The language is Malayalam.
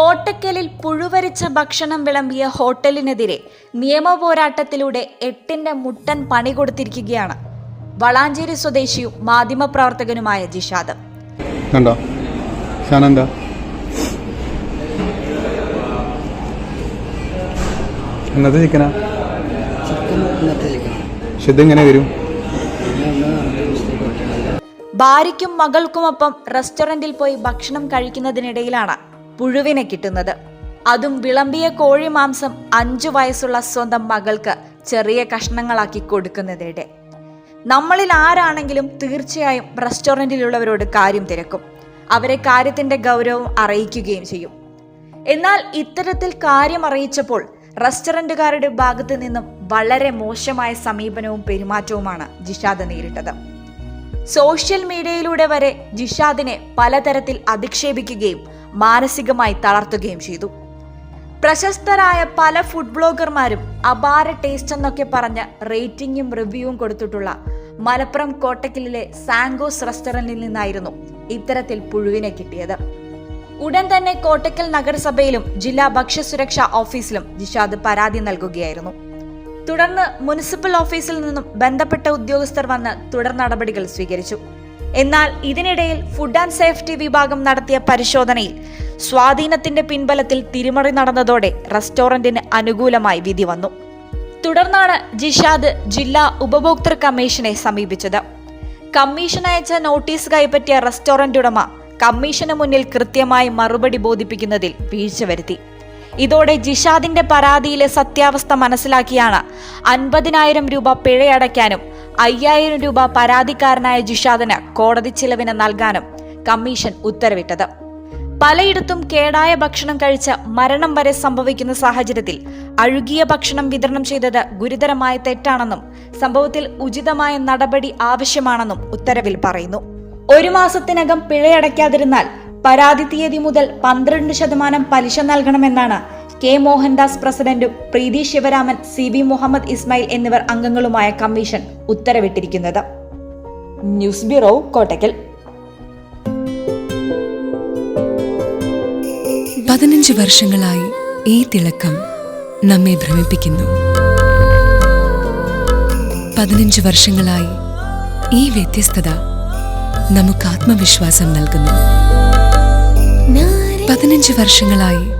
കോട്ടക്കലിൽ പുഴുവരിച്ച ഭക്ഷണം വിളമ്പിയ ഹോട്ടലിനെതിരെ നിയമപോരാട്ടത്തിലൂടെ എട്ടിന്റെ മുട്ടൻ പണി കൊടുത്തിരിക്കുകയാണ്. വളാഞ്ചേരി സ്വദേശിയും മാധ്യമപ്രവർത്തകനുമായ ജിഷാദ്. കണ്ടോ? ചിക്കനാ? ഇതെങ്ങനെ വരും. ഭാര്യയ്ക്കും മകൾക്കുമൊപ്പം റെസ്റ്റോറന്റിൽ പോയി ഭക്ഷണം കഴിക്കുന്നതിനിടയിലാണ് പുഴുവിനെ കിട്ടുന്നത്. അതും വിളമ്പിയ കോഴി മാംസം അഞ്ചു വയസ്സുള്ള സ്വന്തം മകൾക്ക് ചെറിയ കഷ്ണങ്ങളാക്കി കൊടുക്കുന്നതിടെ നമ്മളിൽ ആരാണെങ്കിലും തീർച്ചയായും റെസ്റ്റോറന്റിലുള്ളവരോട് കാര്യം തിരക്കും. അവരെ കാര്യത്തിന്റെ ഗൗരവം അറിയിക്കുകയും ചെയ്യും. എന്നാൽ ഇത്തരത്തിൽ കാര്യം അറിയിച്ചപ്പോൾ റെസ്റ്റോറന്റുകാരുടെ ഭാഗത്തു നിന്നും വളരെ മോശമായ സമീപനവും പെരുമാറ്റവുമാണ് ജിഷാദ് നേരിട്ടത്. സോഷ്യൽ മീഡിയയിലൂടെ വരെ ജിഷാദിനെ പലതരത്തിൽ അധിക്ഷേപിക്കുകയും മാനസികമായി തളർത്തുകയും ചെയ്തു. പ്രശസ്തരായ പല ഫുഡ് ബ്ലോഗർമാരും അപാര ടേസ്റ്റ് എന്നൊക്കെ പറഞ്ഞ് റേറ്റിംഗും റിവ്യൂവും കൊടുത്തിട്ടുള്ള മലപ്പുറം കോട്ടക്കലിലെ സാങ്കോസ് റെസ്റ്റോറന്റിൽ നിന്നായിരുന്നു ഇത്തരത്തിൽ പുഴുവിനെ കിട്ടിയത്. ഉടൻ തന്നെ കോട്ടക്കൽ നഗരസഭയിലും ജില്ലാ ഭക്ഷ്യസുരക്ഷാ ഓഫീസിലും ജിഷാദ് പരാതി നൽകുകയായിരുന്നു. തുടർന്ന് മുനിസിപ്പൽ ഓഫീസിൽ നിന്നും ബന്ധപ്പെട്ട ഉദ്യോഗസ്ഥർ വന്ന് തുടർ നടപടികൾ സ്വീകരിച്ചു. എന്നാൽ ഇതിനിടയിൽ ഫുഡ് ആൻഡ് സേഫ്റ്റി വിഭാഗം നടത്തിയ പരിശോധനയിൽ സ്വാധീനത്തിന്റെ പിൻബലത്തിൽ തിരിമറി നടന്നതോടെ റെസ്റ്റോറന്റിന് അനുകൂലമായി വിധി വന്നു. തുടർന്നാണ് ജിഷാദ് ജില്ലാ ഉപഭോക്തൃ കമ്മീഷനെ സമീപിച്ചത്. കമ്മീഷൻ അയച്ച നോട്ടീസ് കൈപ്പറ്റിയ റെസ്റ്റോറന്റ് ഉടമ കമ്മീഷന് മുന്നിൽ കൃത്യമായി മറുപടി ബോധിപ്പിക്കുന്നതിൽ വീഴ്ച വരുത്തി. ഇതോടെ ജിഷാദിന്റെ പരാതിയിലെ സത്യാവസ്ഥ മനസ്സിലാക്കിയാണ് അൻപതിനായിരം രൂപ പിഴയടയ്ക്കാനും അയ്യായിരം രൂപ പരാതിക്കാരനായ ജിഷാദിന് കോടതി ചിലവിന് നൽകാനും കമ്മീഷൻ ഉത്തരവിട്ടത്. പലയിടത്തും കേടായ ഭക്ഷണം കഴിച്ച് മരണം വരെ സംഭവിക്കുന്ന സാഹചര്യത്തിൽ അഴുകിയ ഭക്ഷണം വിതരണം ചെയ്തത് ഗുരുതരമായ തെറ്റാണെന്നും സംഭവത്തിൽ ഉചിതമായ നടപടി ആവശ്യമാണെന്നും ഉത്തരവിൽ പറയുന്നു. ഒരു മാസത്തിനകം പിഴയടയ്ക്കാതിരുന്നാൽ പരാതി തീയതി മുതൽ പന്ത്രണ്ട് ശതമാനം പലിശ നൽകണമെന്നാണ് കെ മോഹൻദാസ് പ്രസിഡന്റും പ്രീതി ശിവരാമൻ സി വി മുഹമ്മദ് ഇസ്മായിൽ എന്നിവർ അംഗങ്ങളുമായ കമ്മീഷൻ ഉത്തരവിട്ടിരിക്കുന്നത്. ന്യൂസ് ബ്യൂറോ കോട്ടക്കൽ പതിനഞ്ച് വർഷങ്ങളായി ഈ തിളക്കം നമ്മെ ഭ്രമിപ്പിക്കുന്നു. പതിനഞ്ച് വർഷങ്ങളായി ഈ വ്യത്യസ്തത നമുക്ക് ആത്മവിശ്വാസം നൽകുന്നു. പതിനഞ്ച് വർഷങ്ങളായി